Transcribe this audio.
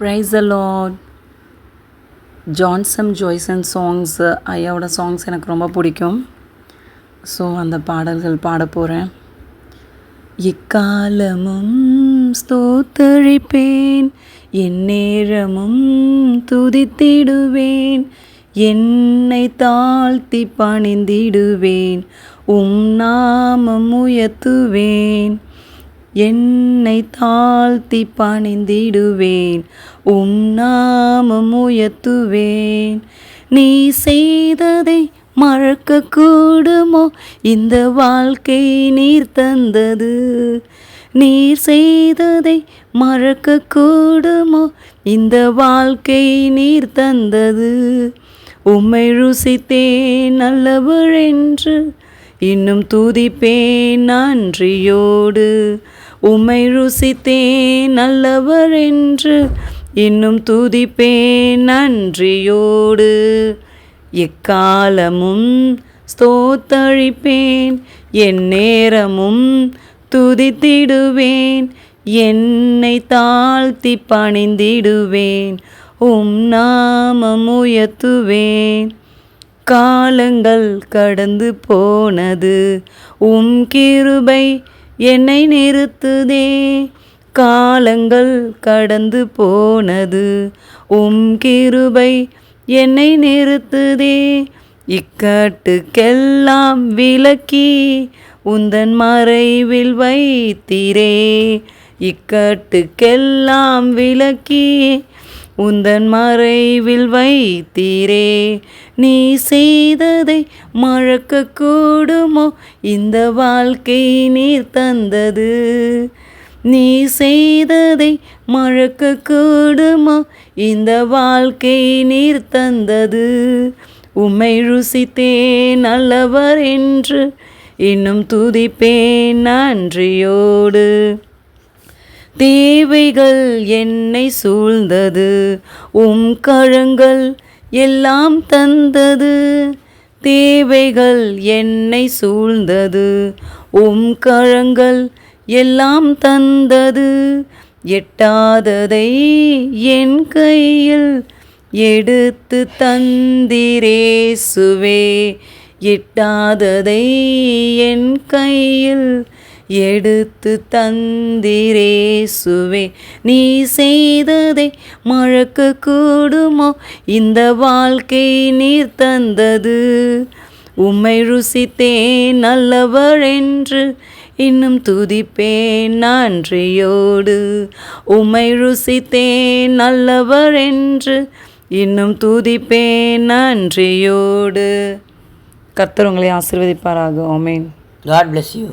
Price அலாட் ஜான்சம் Joyson songs ஐயாவோட songs எனக்கு ரொம்ப பிடிக்கும். ஸோ அந்த பாடல்கள் பாட போகிறேன் இக்காலமும் ஸ்தோத்தழிப்பேன் என் நேரமும் துதித்திடுவேன். என்னை தாழ்த்தி பணிந்திடுவேன். உம் நாமம் உயர்த்துவேன். என்னை தாழ்த்தி பணிந்திடுவேன் உம் நாமம் உயர்த்துவேன். நீ செய்ததை மறக்க கூடுமோ? இந்த வாழ்க்கை நீர் தந்தது. நீர் செய்ததை மறக்க கூடுமோ? இந்த வாழ்க்கை நீர் தந்தது. உம்மை ருசித்தேன் நல்லவர் என்று இன்னும் துதிப்பேன் நன்றியோடு. உம்மை ருசித்தேன் நல்லவர் என்று. இன்னும் துதிப்பேன் நன்றியோடு. எக்காலமும் ஸ்தோத்தழிப்பேன் என் நேரமும் துதித்திடுவேன் என்னை தாழ்த்தி பணிந்திடுவேன் உம் நாமம் உயர்த்துவேன். காலங்கள் கடந்து போனது. உம் கிருபை என்னை நிறுத்துதே. காலங்கள் கடந்து போனது. உம் கிருபை என்னை நிறுத்துதே. இக்கட்டுக்கெல்லாம் விலக்கி உந்தன் மறைவில் வைத்தீரே. இக்கட்டுக்கெல்லாம் விலக்கி உந்தன் மறைவில் வைத்தீரே. நீ செய்ததை மழக்க கூடுமோ? இந்த வாழ்க்கை நீர் தந்தது. நீ செய்ததை மழக்க கூடுமோ? இந்த வாழ்க்கை நீர் தந்தது. உம்மை ருசித்தேன் நல்லவர் என்று இன்னும் துதிப்பேன் நன்றியோடு. தேவைகள் என்னை சூழ்ந்தது உம் கழங்கள் எல்லாம் தந்தது. தேவைகள் என்னை சூழ்ந்தது உம் கழங்கள் எல்லாம் தந்தது. எட்டாததை என் கையில் எடுத்து தந்திரேசுவே எட்டாததை என் கையில் எடுத்து தந்திரேசுவே நீ செய்ததை மழக்க கூடுமோ? இந்த வாழ்க்கை நீர் தந்தது. உம்மை ருசித்தேன் நல்லவர் என்று இன்னும் துதிப்பேன் நன்றியோடு. உம்மை ருசித்தேன் நல்லவர் என்று இன்னும் துதிப்பேன் நன்றியோடு. கர்த்தர் உங்களை ஆசிர்வதிப்பாராக. ஆமேன். God bless you